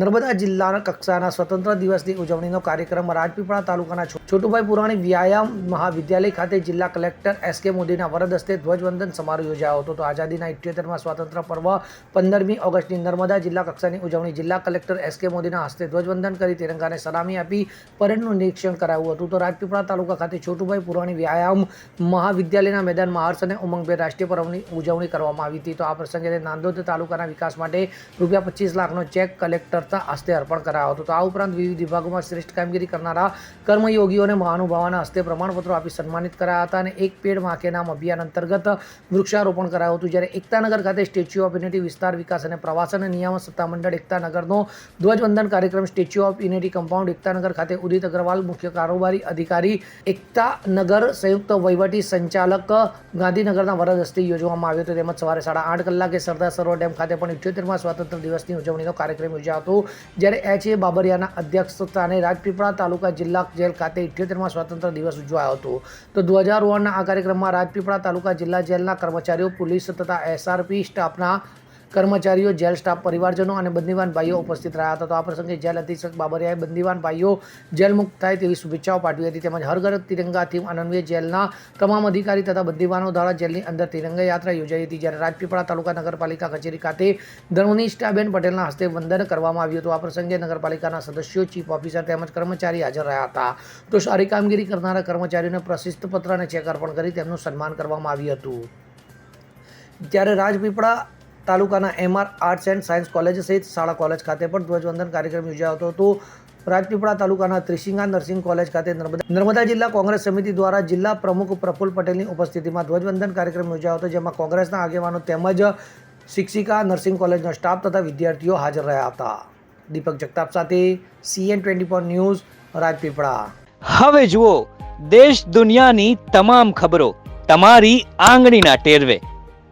નર્મદા જિલ્લાના કક્ષાના સ્વતંત્ર દિવસની ઉજવણીનો કાર્યક્રમ રાજપીપળા તાલુકાના છોટુભાઈ પુરાણી વ્યાયામ મહાવિદ્યાલય ખાતે જિલ્લા કલેક્ટર એસ કે મોદીના વરદ હસ્તે ધ્વજવંદન સમારોહ યોજાયો હતો. તો આઝાદીના ઇઠ્યોતેરમાં સ્વાતંત્ર્ય પર્વ પંદરમી ઓગસ્ટની નર્મદા જિલ્લા કક્ષાની ઉજવણી જિલ્લા કલેક્ટર એસ કે મોદીના હસ્તે ધ્વજવંદન કરી તિરંગાને સલામી આપી પરેડનું નિરીક્ષણ કરાયું હતું. તો રાજપીપળા તાલુકા ખાતે છોટુભાઈ પુરાણી વ્યાયામ મહાવિદ્યાલયના મેદાનમાં હર્ષ અને ઉમંગભેર રાષ્ટ્રીય પર્વની ઉજવણી કરવામાં આવી હતી. તો આ પ્રસંગે નાંદોદ તાલુકાના વિકાસ માટે રૂપિયા પચીસ લાખનો ચેક કલેક્ટરના હસ્તે અર્પણ કરાયો હતો. તો આ ઉપરાંત વિવિધ વિભાગોમાં શ્રેષ્ઠ કામગીરી કરનારા કર્મયોગીઓને મહાનુભાવોના હસ્તે પ્રમાણપત્રો આપી સન્માનિત કરાયા હતા અને એક પેડમાં નામ અભિયાન અંતર્ગત વૃક્ષારોપણ કરાયું હતું. જ્યારે એકતાનગર ખાતે સ્ટેચ્યુ ઓફ યુનિટી, વિસ્તાર વિકાસ અને પ્રવાસન નિયામક સત્તામંડળ એકતાનગરનો ધ્વજવંદન કાર્યક્રમ statue of unity compound Ektanagar ખાતે ઉદિત અગ્રવાલ, મુખ્ય કારોબારી અધિકારી એકતાનગર સંયુક્ત વહીવટી સંચાલક ગાંધીનગરના વરદ હસ્તે યોજવામાં આવ્યો હતો. તેમજ સવારે સાડા આઠ કલાકે સરદાર સરોવર ડેમ ખાતે પણ ઇઠ્યોતેરમાં સ્વાતંત્ર્ય દિવસની ઉજવણીનો કાર્યક્રમ યોજાયો હતો. જ્યારે એચ એ બાબરિયાના અધ્યક્ષસ્થાને રાજપીપળા તાલુકા જિલ્લા જેલ ખાતે ઇઠ્યોતેરમાં સ્વતંત્ર દિવસ ઉજવાયો હતો. તો ધ્વજારોહણના આ કાર્યક્રમમાં રાજપીપળા તાલુકા જિલ્લા જેલના કર્મચારીઓ, પોલીસ તથા એસઆરપી સ્ટાફના કર્મચારીઓ, જેલ સ્ટાફ, પરિવારજનો અને બંદીવાન ભાઈઓ ઉપસ્થિત રહ્યા હતા. તો આ પ્રસંગે જેલ અધિક્ષક બાબરિયાએ બંદીવાન ભાઈઓ જેલ મુક્ત થાય તેવી શુભેચ્છાઓ પાઠવી હતી. તેમજ હર ઘર તિરંગા થીમ અનન્વય જેલના તમામ અધિકારી તથા બંદીવાનો દ્વારા જેલની અંદર તિરંગા યાત્રા યોજાઈ હતી. જ્યારે રાજપીપળા તાલુકા નગરપાલિકા કચેરી ખાતે ધર્મનિષ્ઠાબેન પટેલના હસ્તે વંદન કરવામાં આવ્યું હતું. આ પ્રસંગે નગરપાલિકાના સદસ્યો, ચીફ ઓફિસર તેમજ કર્મચારી હાજર રહ્યા હતા. તો સારી કામગીરી કરનારા કર્મચારીઓને પ્રશિસ્ત પત્ર અને ચેક અર્પણ કરી તેમનું સન્માન કરવામાં આવ્યું હતું. ત્યારે રાજપીપળા તાલુકાના MR arts and science college સહિત શાળા કોલેજ ખાતે પણ ધ્વજવંદન કાર્યક્રમ યોજાયો હતો. તો રાજપીપળા તાલુકાના ત્રિશિંગા નર્સિંગ કોલેજ ખાતે નર્મદા નર્મદા જિલ્લા કોંગ્રેસ સમિતિ દ્વારા જિલ્લા પ્રમુખ પ્રફુલ્લ પટેલની ઉપસ્થિતિમાં ધ્વજવંદન કાર્યક્રમ યોજાયો હતો, જેમાં કોંગ્રેસના આગેવાનો તેમજ શિક્ષિકા નર્સિંગ કોલેજનો સ્ટાફ તથા વિદ્યાર્થીઓ હાજર રહ્યા હતા. દીપક જગતાપ સાથે CN twenty four news, Rajpipla. હવે જુઓ, દેશ દુનિયાની તમામ ખબરો તમારી આંગળીના ટેરવે.